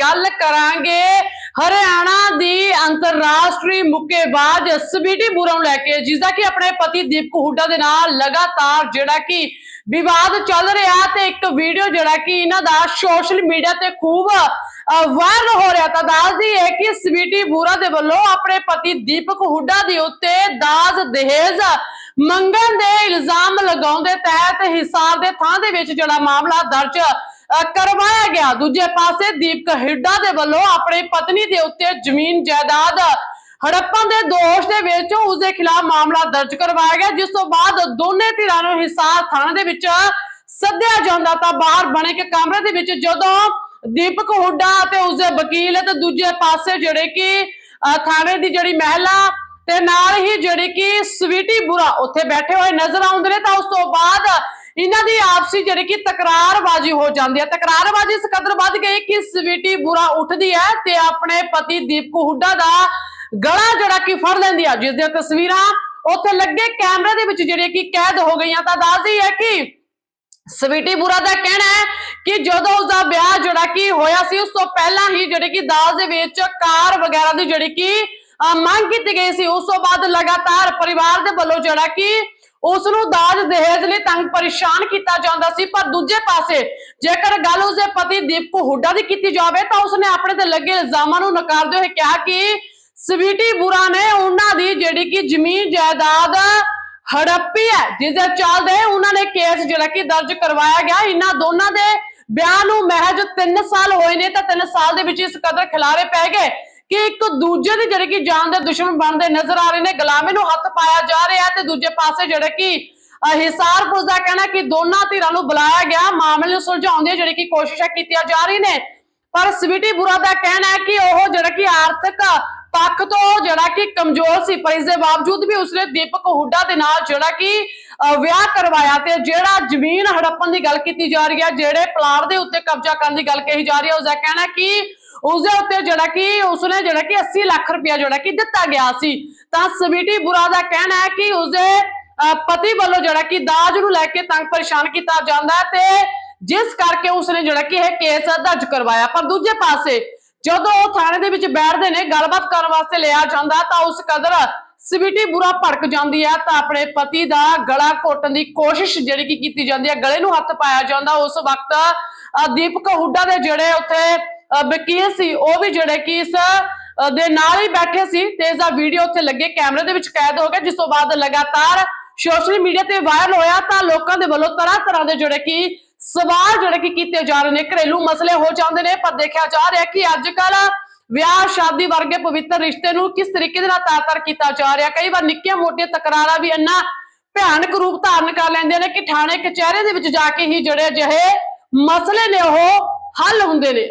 ਗੱਲ ਕਰਾਂਗੇ ਹਰਿਆਣਾ ਦੀ ਅੰਤਰਰਾਸ਼ਟਰੀ ਮੁੱਕੇਬਾਜ਼ ਸਵੀਟੀ ਬੂਰਾ ਨੂੰ ਲੈ ਕੇ ਜਿਸ ਦਾ ਕਿ ਆਪਣੇ ਪਤੀ ਦੀਪਕ ਹੁੱਡਾ ਦੇ ਨਾਲ ਲਗਾਤਾਰ ਜਿਹੜਾ ਕਿ ਵਿਵਾਦ ਚੱਲ ਰਿਹਾ ਤੇ ਇੱਕ ਵੀਡੀਓ ਜਿਹੜਾ ਕਿ ਇਹਨਾਂ ਦਾ ਸੋਸ਼ਲ ਮੀਡੀਆ ਤੇ ਖੂਬ ਵਾਇਰਲ ਹੋ ਰਿਹਾ ਤਾਂ ਦੱਸਦੀ ਹੈ ਕਿ ਸਵੀਟੀ ਬੂਰਾ ਦੇ ਵੱਲੋਂ ਆਪਣੇ ਪਤੀ ਦੀਪਕ ਹੁੱਡਾ ਦੇ ਉੱਤੇ ਦਾਜ ਦਹੇਜ ਮੰਗਣ ਦੇ ਇਲਜ਼ਾਮ ਲਗਾਉਣ ਦੇ ਤਹਿਤ ਹਿਸਾਰ ਦੇ ਥਾਂ ਦੇ ਵਿੱਚ ਜਿਹੜਾ ਮਾਮਲਾ ਦਰਜ ਅ, ਕਰਵਾਇਆ ਗਿਆ। ਦੂਜੇ ਪਾਸੇ ਦੀਪਕ ਹਿੱਡਾ ਦੇ ਵੱਲੋਂ ਆਪਣੀ ਪਤਨੀ ਦੇ ਉੱਤੇ ਜ਼ਮੀਨ ਜਾਇਦਾਦ ਹੜੱਪਣ ਦੇ ਦੋਸ਼ ਦੇ ਵਿੱਚ ਉਸ ਦੇ ਖਿਲਾਫ ਮਾਮਲਾ ਦਰਜ ਕਰਵਾਇਆ ਗਿਆ, ਜਿਸ ਤੋਂ ਬਾਅਦ ਦੋਨੇ ਧਿਰਾਂ ਨੂੰ ਹਿਸਾਰ ਥਾਣੇ ਦੇ ਵਿੱਚ ਸੱਦਿਆ ਜਾਂਦਾ ਤਾਂ ਬਾਹਰ ਬਣੇ ਕੇ ਕਮਰੇ ਦੇ ਵਿੱਚ ਜਦੋਂ ਦੀਪਕ ਹੁੱਡਾ ਤੇ ਉਸਦੇ ਵਕੀਲ ਤੇ ਦੂਜੇ ਪਾਸੇ ਜਿਹੜੇ ਕਿ ਥਾਣੇ ਦੀ ਜਿਹੜੀ ਮਹਿਲਾ ਤੇ ਨਾਲ ਹੀ ਜਿਹੜੀ ਕਿ ਸਵੀਟੀ ਬੁਰਾ ਉੱਥੇ ਬੈਠੇ ਹੋਏ ਨਜ਼ਰ ਆਉਂਦੇ ਨੇ ਤਾਂ ਉਸ ਤੋਂ ਬਾਅਦ ਇਹਨਾਂ ਦੀ ਆਪਸੀ ਜਿਹੜੀ ਕਿ ਤਕਰਾਰਬਾਜ਼ੀ ਹੋ ਜਾਂਦੀ ਹੈ। ਤਕਰਾਰਬਾਜ਼ੀ ਇਸ ਕਦਰ ਵੱਧ ਗਈ ਕਿ ਸਵੀਟੀ ਬੁਰਾ ਉੱਠਦੀ ਹੈ ਤੇ ਆਪਣੇ ਪਤੀ ਦੀਪਕ ਹੁੱਡਾ ਦਾ ਗਲਾ ਜਿਹੜਾ ਕਿ ਫੜ ਲੈਂਦੀ ਆ। ਜਿਸ ਦੀਆਂ ਤਸਵੀਰਾਂ ਉੱਥੇ ਲੱਗੇ ਕੈਮਰੇ ਦੇ ਵਿੱਚ ਜਿਹੜੀਆਂ ਕਿ ਕੈਦ ਹੋ ਗਈਆਂ। ਤਾਂ ਦੱਸਦੀ ਹੈ ਕਿ ਸਵੀਟੀ ਬੁਰਾ ਦਾ ਕਹਿਣਾ ਹੈ ਕਿ ਜਦੋਂ ਉਸਦਾ ਵਿਆਹ ਜਿਹੜਾ ਕਿ ਹੋਇਆ ਸੀ, ਉਸ ਤੋਂ ਪਹਿਲਾਂ ਹੀ ਜਿਹੜੇ ਕਿ ਦਾਜ ਦੇ ਵਿੱਚ ਕਾਰ ਵਗੈਰਾ ਦੀ ਜਿਹੜੀ ਕਿ ਮੰਗ ਕੀਤੀ ਗਈ ਸੀ। ਉਸ ਤੋਂ ਬਾਅਦ ਲਗਾਤਾਰ ਪਰਿਵਾਰ ਦੇ ਵੱਲੋਂ ਜਿਹੜਾ ਕਿ ਉਸ ਨੂੰ ਦਾਜ ਦਹੇਜ ਲਈ ਤੰਗ ਪਰੇਸ਼ਾਨ ਕੀਤਾ ਜਾਂਦਾ ਸੀ, ਪਰ ਦੂਜੇ ਪਾਸੇ ਜੇਕਰ ਗੱਲ ਉਸਦੇ ਪਤੀ ਦੀਪਕ ਹੁੱਡਾ ਦੀ ਕੀਤੀ ਜਾਵੇ ਤਾਂ ਉਸਨੇ ਆਪਣੇ ਤੇ ਲੱਗੇ ਇਲਜ਼ਾਮਾਂ ਨੂੰ ਨਕਾਰਦੇ ਹੋਏ ਕਿਹਾ ਕਿ ਸਵੀਟੀ ਬੁਰਾ ਨੇ, ਉਹਨਾਂ ਦੀ ਜਿਹੜੀ ਕਿ ਜ਼ਮੀਨ ਜਾਇਦਾਦ ਹੜੱਪੀ ਹੈ ਜਿਸ ਦੇ ਚੱਲਦੇ ਉਹਨਾਂ ਨੇ ਕੇਸ ਜਿਹੜਾ ਕਿ ਦਰਜ ਕਰਵਾਇਆ ਗਿਆ। ਇਹਨਾਂ ਦੋਨਾਂ ਦੇ ਵਿਆਹ ਨੂੰ ਮਹਿਜ 3 ਸਾਲ ਹੋਏ ਨੇ, ਤਾਂ 3 ਸਾਲ ਦੇ ਵਿੱਚ ਇਸ ਕਦਰ ਖਿਲਾਰੇ ਪੈ ਗਏ। ਕਿ ਇੱਕ ਦੂਜੇ ਦੀ ਜਿਹੜੇ ਕਿ ਜਾਨ ਦੇ ਦੁਸ਼ਮਣ ਬਣਦੇ ਨਜ਼ਰ ਆ ਰਹੇ ਨੇ, ਗੁਲਾਮੀ ਨੂੰ ਹੱਥ ਪਾਇਆ ਜਾ ਰਿਹਾ ਤੇ ਦੂਜੇ ਪਾਸੇ ਜਿਹੜੇ ਕਿ ਹਿਸਾਰ ਪੁਲਿਸ ਦਾ ਕਹਿਣਾ ਕਿ ਦੋਨਾਂ ਧਿਰਾਂ ਨੂੰ ਬੁਲਾਇਆ ਗਿਆ, ਮਾਮਲੇ ਨੂੰ ਸੁਲਝਾਉਣ ਦੀਆਂ ਜਿਹੜੀ ਕਿ ਕੋਸ਼ਿਸ਼ਾਂ ਕੀਤੀਆਂ ਜਾ ਰਹੀ ਨੇ। ਪਰ ਸਵੀਟੀ ਬੁਰਾ ਦਾ ਕਹਿਣਾ ਹੈ ਕਿ ਉਹ ਜਿਹੜਾ ਕਿ ਆਰਥਿਕ ਪੱਖ ਤੋਂ ਜਿਹੜਾ ਕਿ ਕਮਜ਼ੋਰ ਸੀ, ਪਰ ਇਸ ਦੇ ਬਾਵਜੂਦ ਵੀ ਉਸਨੇ ਦੀਪਕ ਹੁੱਡਾ ਦੇ ਨਾਲ ਜਿਹੜਾ ਕਿ ਵਿਆਹ ਕਰਵਾਇਆ ਤੇ ਜਿਹੜਾ ਜ਼ਮੀਨ ਹੜੱਪਣ ਦੀ ਗੱਲ ਕੀਤੀ ਜਾ ਰਹੀ ਹੈ, ਜਿਹੜੇ ਪਲਾਟ ਦੇ ਉੱਤੇ ਕਬਜ਼ਾ ਕਰਨ ਦੀ ਗੱਲ ਕਹੀ ਜਾ ਰਹੀ ਹੈ, ਉਸਦਾ ਕਹਿਣਾ ਕਿ ਕਿ ਉਸਦੇ ਉੱਤੇ ਜਿਹੜਾ ਕਿ ਉਸਨੇ ਜਿਹੜਾ ਕਿ 80 ਲੱਖ ਰੁਪਇਆ ਜਿਹੜਾ ਕਿ ਦਿੱਤਾ ਗਿਆ ਸੀ। ਤਾਂ ਸਵੀਟੀ ਬੁਰਾ ਦਾ ਕਹਿਣਾ ਹੈ ਕਿ ਉਸਦੇ ਅਹ, ਪਤੀ ਵੱਲੋਂ ਜਿਹੜਾ ਕਿ ਦਾਜ ਨੂੰ ਲੈ ਕੇ ਤੰਗ ਪਰੇਸ਼ਾਨ ਕੀਤਾ ਜਾਂਦਾ ਹੈ ਤੇ ਜਿਸ ਕਰਕੇ ਉਸਨੇ ਜਿਹੜਾ ਕਿ ਇਹ ਕੇਸ ਦਰਜ ਕਰਵਾਇਆ। ਪਰ ਦੂਜੇ ਪਾਸੇ ਜਦੋਂ ਉਹ ਥਾਣੇ ਦੇ ਵਿੱਚ ਬੈਠਦੇ ਨੇ ਗੱਲਬਾਤ ਕਰਨ ਵਾਸਤੇ ਲਿਆ ਜਾਂਦਾ ਤਾਂ ਉਸ ਕਦਰ ਸਵੀਟੀ ਬੁਰਾ ਭੜਕ ਜਾਂਦੀ ਹੈ। ਤਾਂ ਆਪਣੇ ਪਤੀ ਦਾ ਗਲਾ ਘੋਟਣ ਦੀ ਕੋਸ਼ਿਸ਼ ਜਿਹੜੀ ਕਿ ਕੀਤੀ ਜਾਂਦੀ ਹੈ ਗਲੇ ਨੂੰ ਹੱਥ ਪਾਇਆ ਜਾਂਦਾ। ਉਸ ਵਕਤ ਅ, ਦੀਪਕ ਹੁੱਡਾ ਦੇ ਜਿਹੜੇ ਉੱਥੇ ਵਕੀਲ ਸੀ, ਉਹ ਵੀ ਜਿਹੜੇ ਕਿ ਇਸ ਦੇ ਨਾਲ ਹੀ ਬੈਠੇ ਸੀ ਤੇ ਇਸ ਦਾ ਵੀਡੀਓ ਉੱਥੇ ਲੱਗੇ, ਕੈਮਰੇ ਦੇ ਵਿੱਚ ਕੈਦ ਹੋ ਗਿਆ ਜਿਸ ਤੋਂ ਬਾਅਦ ਲਗਾਤਾਰ ਸੋਸ਼ਲ ਮੀਡੀਆ ਤੇ ਵਾਇਰਲ ਹੋਇਆ ਤਾਂ ਲੋਕਾਂ ਦੇ ਵੱਲੋਂ ਤਰ੍ਹਾਂ ਤਰ੍ਹਾਂ ਦੇ ਜਿਹੜੇ ਕਿ ਸਵਾਲ ਜਿਹੜੇ ਕਿ ਕੀਤੇ ਜਾ ਰਹੇ ਨੇ, ਘਰੇਲੂ ਮਸਲੇ ਹੋ ਜਾਂਦੇ ਨੇ, ਪਰ ਦੇਖਿਆ ਜਾ ਰਿਹਾ ਕਿ ਅੱਜ ਕੱਲ ਵਿਆਹ, ਸ਼ਾਦੀ ਵਰਗੇ ਪਵਿੱਤਰ ਰਿਸ਼ਤੇ ਨੂੰ ਕਿਸ ਤਰੀਕੇ ਦੇ ਨਾਲ ਤਾਰ-ਤਾਰ ਕੀਤਾ ਜਾ ਰਿਹਾ? ਕਈ ਵਾਰ ਨਿੱਕੀਆਂ ਮੋਟੀਆਂ ਤਕਰਾਰਾਂ ਵੀ ਇੰਨਾ ਭਿਆਨਕ ਰੂਪ ਧਾਰਨ ਕਰ ਲੈਂਦੇ ਨੇ ਕਿ ਥਾਣੇ, ਕਚਹਿਰੇ ਦੇ ਵਿੱਚ ਜਾ ਕੇ ਹੀ ਜਿਹੜੇ ਅਜਿਹੇ ਮਸਲੇ ਨੇ ਉਹ ਹੱਲ ਹੁੰਦੇ ਨੇ।